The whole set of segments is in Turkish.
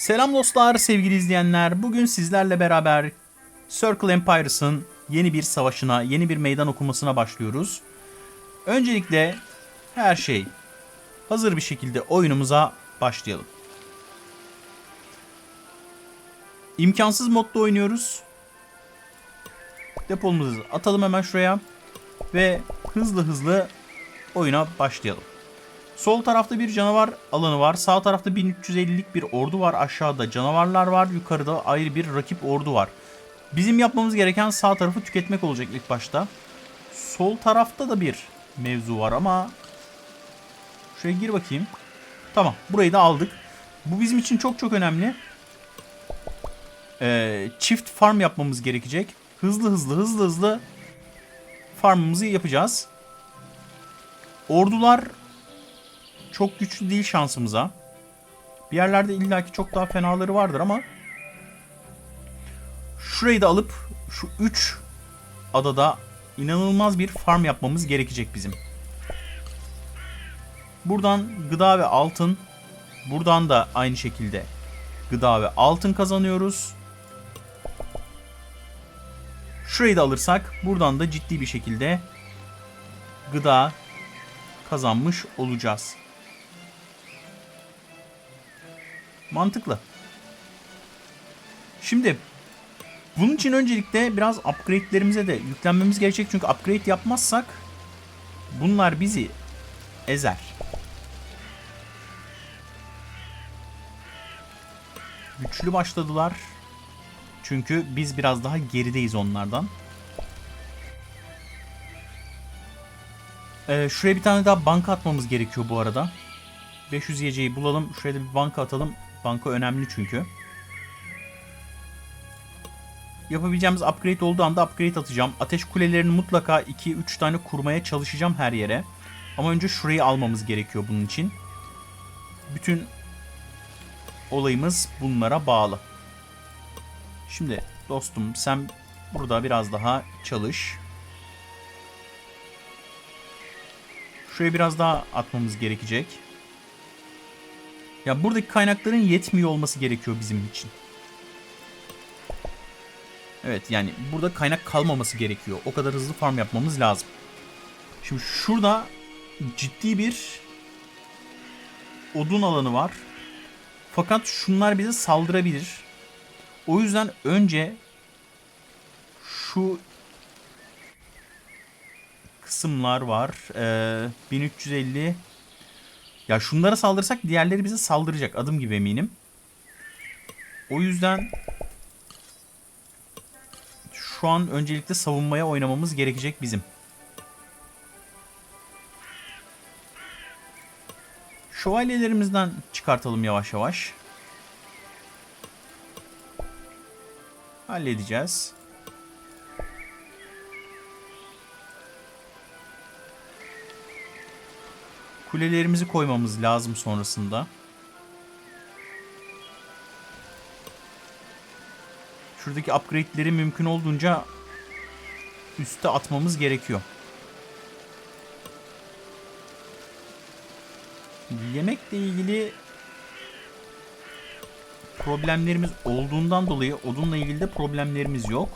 Selam dostlar, sevgili izleyenler. Bugün sizlerle beraber Circle Empires'ın yeni bir savaşına, yeni bir meydan okumasına başlıyoruz. Öncelikle her şey hazır bir şekilde oyunumuza başlayalım. İmkansız modda oynuyoruz. Depomuzu atalım hemen şuraya ve hızlı hızlı oyuna başlayalım. Sol tarafta bir canavar alanı var. Sağ tarafta 1350'lik bir ordu var. Aşağıda canavarlar var. Yukarıda ayrı bir rakip ordu var. Bizim yapmamız gereken sağ tarafı tüketmek olacak ilk başta. Sol tarafta da bir mevzu var ama şuraya gir bakayım. Tamam burayı da aldık. Bu bizim için çok çok önemli. Ee, çift farm yapmamız gerekecek. Hızlı hızlı hızlı hızlı farmımızı yapacağız. Ordular çok güçlü değil şansımıza. Bir yerlerde illaki çok daha fenaları vardır ama şurayı da alıp şu 3 adada inanılmaz bir farm yapmamız gerekecek bizim. Buradan gıda ve altın, buradan da aynı şekilde gıda ve altın kazanıyoruz. Şurayı da alırsak buradan da ciddi bir şekilde gıda kazanmış olacağız. Mantıklı. Şimdi bunun için öncelikle biraz upgrade'lerimize de yüklenmemiz gerekecek. Çünkü upgrade yapmazsak bunlar bizi ezer. Güçlü başladılar. Çünkü biz biraz daha gerideyiz onlardan. Ee, şuraya bir tane daha banka atmamız gerekiyor bu arada. 500 yiyeceği bulalım. Şuraya da bir banka atalım. Banka önemli çünkü. Yapabileceğimiz upgrade olduğu anda upgrade atacağım. Ateş kulelerini mutlaka 2-3 tane kurmaya çalışacağım her yere. Ama önce şurayı almamız gerekiyor bunun için. Bütün olayımız bunlara bağlı. Şimdi dostum sen burada biraz daha çalış. Şuraya biraz daha atmamız gerekecek. Ya buradaki kaynakların yetmiyor olması gerekiyor bizim için. Evet yani burada kaynak kalmaması gerekiyor. O kadar hızlı farm yapmamız lazım. Şimdi şurada ciddi bir odun alanı var. Fakat şunlar bize saldırabilir. O yüzden önce şu kısımlar var. Ee, 1350 ya şunlara saldırsak diğerleri bize saldıracak. Adım gibi eminim. O yüzden şu an öncelikle savunmaya oynamamız gerekecek bizim. Şövalyelerimizden çıkartalım yavaş yavaş. Halledeceğiz. Kulelerimizi koymamız lazım sonrasında. Şuradaki upgrade'leri mümkün olduğunca üste atmamız gerekiyor. Yemekle ilgili problemlerimiz olduğundan dolayı odunla ilgili de problemlerimiz yok.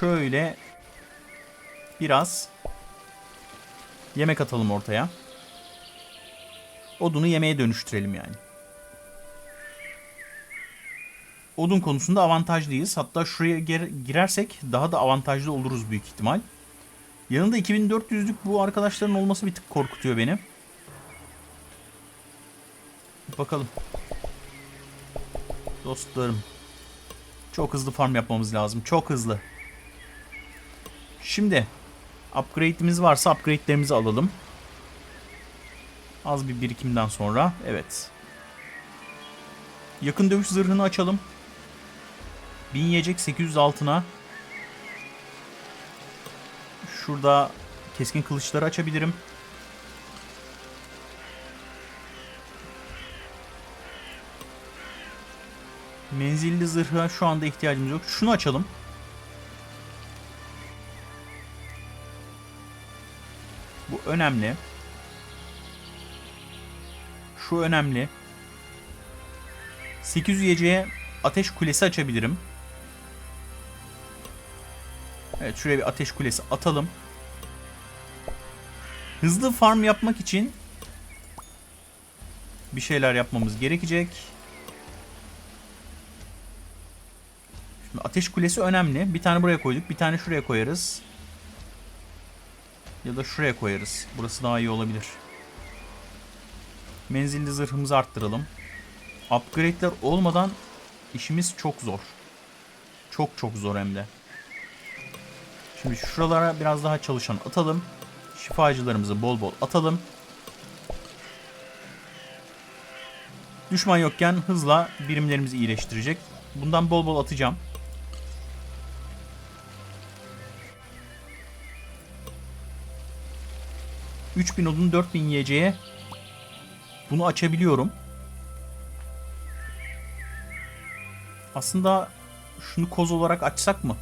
Şöyle biraz yemek atalım ortaya. Odunu yemeğe dönüştürelim yani. Odun konusunda avantajlıyız. Hatta şuraya girersek daha da avantajlı oluruz büyük ihtimal. Yanında 2400'lük bu arkadaşların olması bir tık korkutuyor beni. Bakalım. Dostlarım. Çok hızlı farm yapmamız lazım. Çok hızlı. Şimdi upgrade'imiz varsa upgrade'lerimizi alalım. Az bir birikimden sonra. Evet. Yakın dövüş zırhını açalım. 1000 yiyecek 800 altına. Şurada keskin kılıçları açabilirim. Menzilli zırha şu anda ihtiyacımız yok. Şunu açalım. Önemli. Şu önemli. 800 yiyeceğe ateş kulesi açabilirim. Evet şuraya bir ateş kulesi atalım. Hızlı farm yapmak için bir şeyler yapmamız gerekecek. Şimdi ateş kulesi önemli. Bir tane buraya koyduk. Bir tane şuraya koyarız. Ya da şuraya koyarız. Burası daha iyi olabilir. Menzilli zırhımızı arttıralım. Upgrade'ler olmadan işimiz çok zor. Çok çok zor hem de. Şimdi şuralara biraz daha çalışan atalım. Şifacılarımızı bol bol atalım. Düşman yokken hızla birimlerimizi iyileştirecek. Bundan bol bol atacağım. ...3000 odun 4000 yiyeceğe... ...bunu açabiliyorum. Aslında... ...şunu koz olarak açsak mı?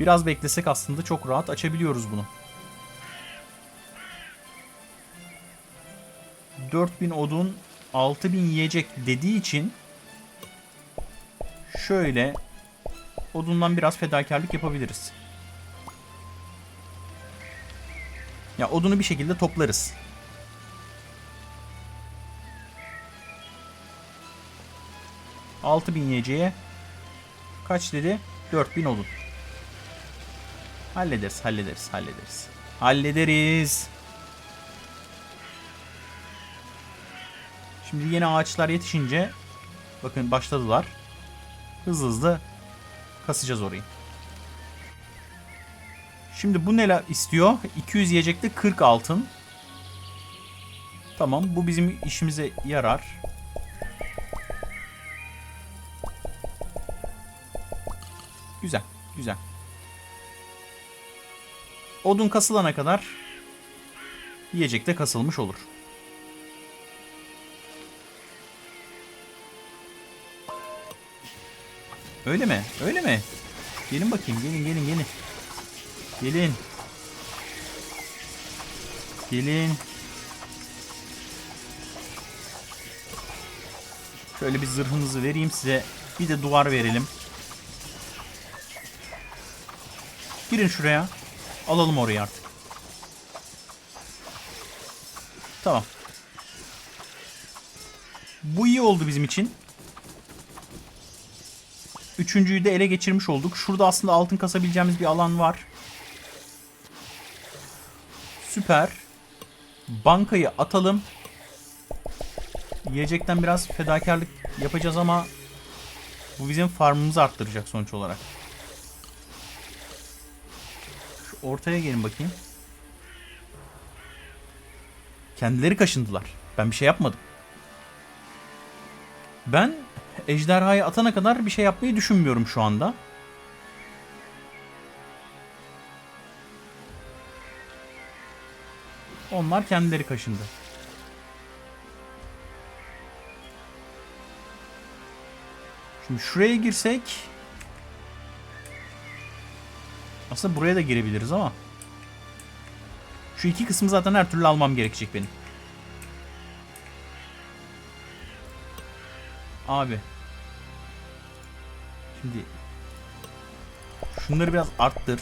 Biraz beklesek aslında çok rahat açabiliyoruz bunu. 4000 odun 6000 yiyecek dediği için şöyle odundan biraz fedakarlık yapabiliriz. Ya odunu bir şekilde toplarız. Altı bin yiyeceğe kaç dedi? 4000 odun. Hallederiz, hallederiz, hallederiz. Hallederiz. Şimdi yeni ağaçlar yetişince bakın başladılar. Hızlı hızlı kasacağız orayı. Şimdi bu neler istiyor? 200 yiyecekte 40 altın. Tamam bu bizim işimize yarar. Güzel, güzel. Odun kasılana kadar yiyecek de kasılmış olur. Öyle mi? Öyle mi? Gelin bakayım. Gelin gelin gelin. Gelin. Gelin. Şöyle bir zırhınızı vereyim size. Bir de duvar verelim. Girin şuraya. Alalım orayı artık. Tamam. Bu iyi oldu bizim için. Üçüncüyü de ele geçirmiş olduk. Şurada aslında altın kasabileceğimiz bir alan var. Süper. Bankayı atalım. Yiyecekten biraz fedakarlık yapacağız ama bu bizim farmımızı arttıracak sonuç olarak. Şu ortaya gelin bakayım. Kendileri kaşındılar. Ben bir şey yapmadım. Ben ejderhayı atana kadar bir şey yapmayı düşünmüyorum şu anda. Onlar kendileri kaşındı. Şimdi şuraya girsek aslında buraya da girebiliriz ama şu iki kısmı zaten her türlü almam gerekecek benim. Abi. Şimdi şunları biraz arttır.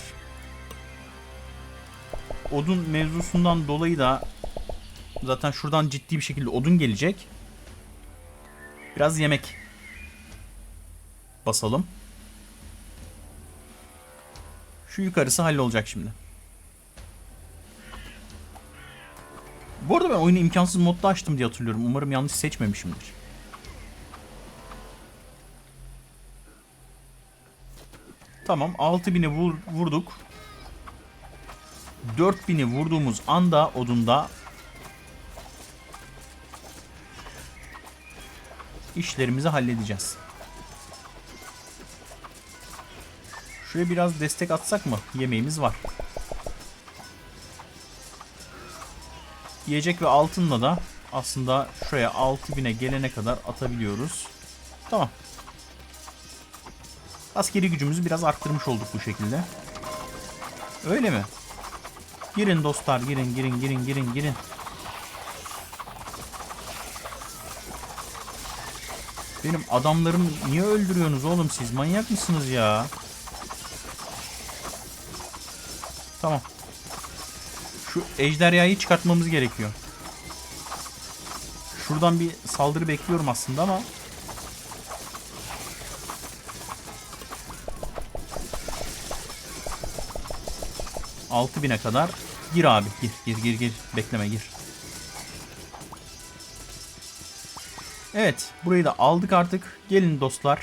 Odun mevzusundan dolayı da zaten şuradan ciddi bir şekilde odun gelecek. Biraz yemek basalım. Şu yukarısı hallolacak şimdi. Bu arada ben oyunu imkansız modda açtım diye hatırlıyorum. Umarım yanlış seçmemişimdir. Tamam 6000'i vur, vurduk. 4000'i vurduğumuz anda odunda işlerimizi halledeceğiz. Şuraya biraz destek atsak mı? Yemeğimiz var. Yiyecek ve altınla da aslında şuraya 6000'e gelene kadar atabiliyoruz. Tamam. Askeri gücümüzü biraz arttırmış olduk bu şekilde. Öyle mi? Girin dostlar girin girin girin girin girin. Benim adamlarımı niye öldürüyorsunuz oğlum siz? Manyak mısınız ya? Tamam. Şu ejderhayı çıkartmamız gerekiyor. Şuradan bir saldırı bekliyorum aslında ama Altı bine kadar gir abi gir gir gir gir bekleme gir. Evet burayı da aldık artık gelin dostlar.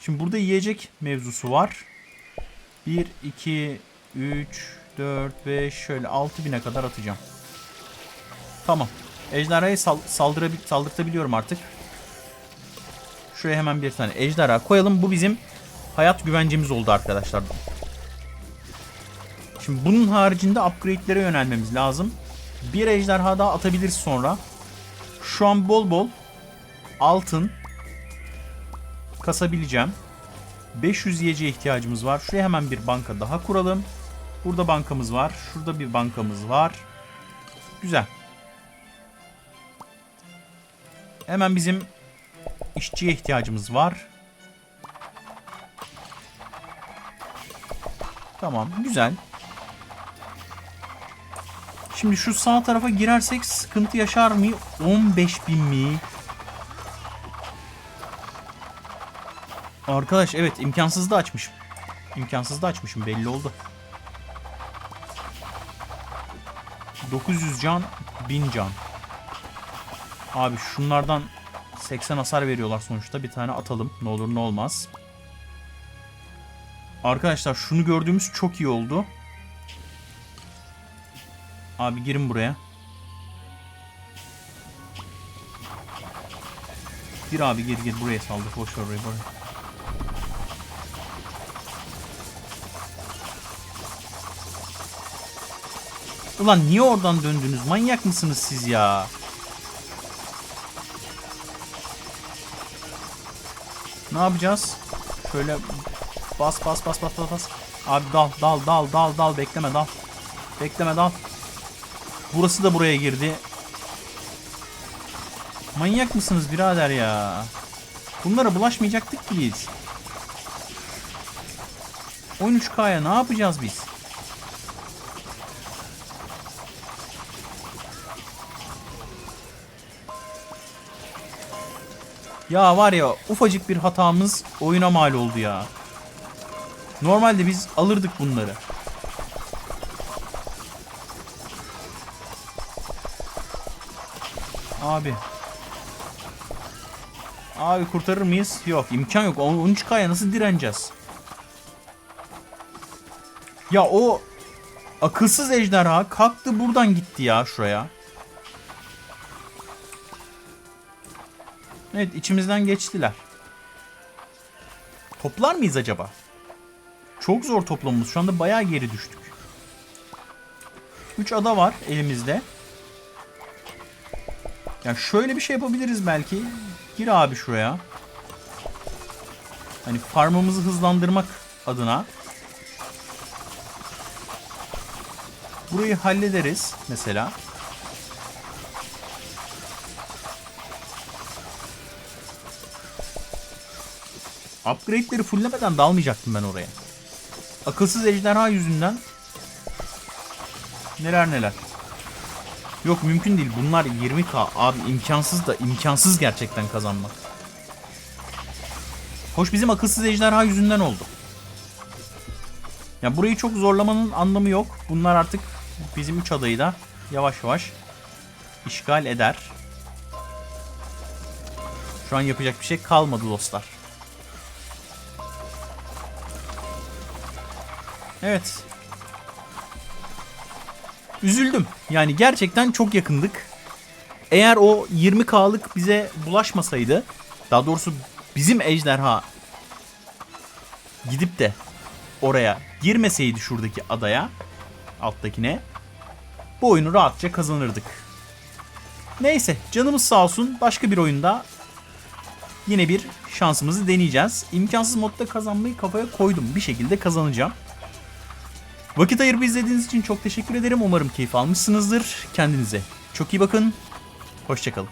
Şimdi burada yiyecek mevzusu var. 1 2 3 4 5 şöyle 6000'e kadar atacağım. Tamam. Ejderhayı sal saldırabil saldırtabiliyorum artık. Şuraya hemen bir tane ejderha koyalım. Bu bizim hayat güvencemiz oldu arkadaşlar. Şimdi bunun haricinde upgrade'lere yönelmemiz lazım. Bir ejderha daha atabiliriz sonra. Şu an bol bol altın kasabileceğim. 500 yiyeceğe ihtiyacımız var. Şuraya hemen bir banka daha kuralım. Burada bankamız var. Şurada bir bankamız var. Güzel. Hemen bizim işçiye ihtiyacımız var. Tamam, güzel. Şimdi şu sağ tarafa girersek sıkıntı yaşar mı? 15 bin mi? Arkadaş evet imkansız da açmışım. İmkansız da açmışım belli oldu. 900 can 1000 can. Abi şunlardan 80 hasar veriyorlar sonuçta. Bir tane atalım. Ne olur ne olmaz. Arkadaşlar şunu gördüğümüz çok iyi oldu. Abi girin buraya. Gir abi gir gir buraya saldır. Boş ver orayı. Buraya. Ulan niye oradan döndünüz? Manyak mısınız siz ya? Ne yapacağız? Şöyle bas bas bas bas bas bas. Abi dal dal dal dal dal bekleme dal. Bekleme dal. Burası da buraya girdi. Manyak mısınız birader ya? Bunlara bulaşmayacaktık ki biz. 13K'ya ne yapacağız biz? Ya var ya ufacık bir hatamız oyuna mal oldu ya. Normalde biz alırdık bunları. Abi. Abi kurtarır mıyız? Yok imkan yok. 13K'ya nasıl direneceğiz? Ya o akılsız ejderha kalktı buradan gitti ya şuraya. Evet içimizden geçtiler. Toplar mıyız acaba? Çok zor toplamamız. Şu anda bayağı geri düştük. 3 ada var elimizde. Yani şöyle bir şey yapabiliriz belki. Gir abi şuraya. Hani farmımızı hızlandırmak adına. Burayı hallederiz mesela. Upgrade'leri fulllemeden dalmayacaktım ben oraya. Akılsız ejderha yüzünden neler neler. Yok mümkün değil. Bunlar 20k. Abi imkansız da imkansız gerçekten kazanmak. Hoş bizim akılsız ejderha yüzünden oldu. Ya burayı çok zorlamanın anlamı yok. Bunlar artık bizim 3 adayı da yavaş yavaş işgal eder. Şu an yapacak bir şey kalmadı dostlar. Evet. Üzüldüm. Yani gerçekten çok yakındık. Eğer o 20k'lık bize bulaşmasaydı, daha doğrusu bizim ejderha gidip de oraya girmeseydi şuradaki adaya, alttakine, bu oyunu rahatça kazanırdık. Neyse canımız sağ olsun başka bir oyunda yine bir şansımızı deneyeceğiz. İmkansız modda kazanmayı kafaya koydum. Bir şekilde kazanacağım. Vakit ayırıp izlediğiniz için çok teşekkür ederim. Umarım keyif almışsınızdır. Kendinize çok iyi bakın. Hoşçakalın.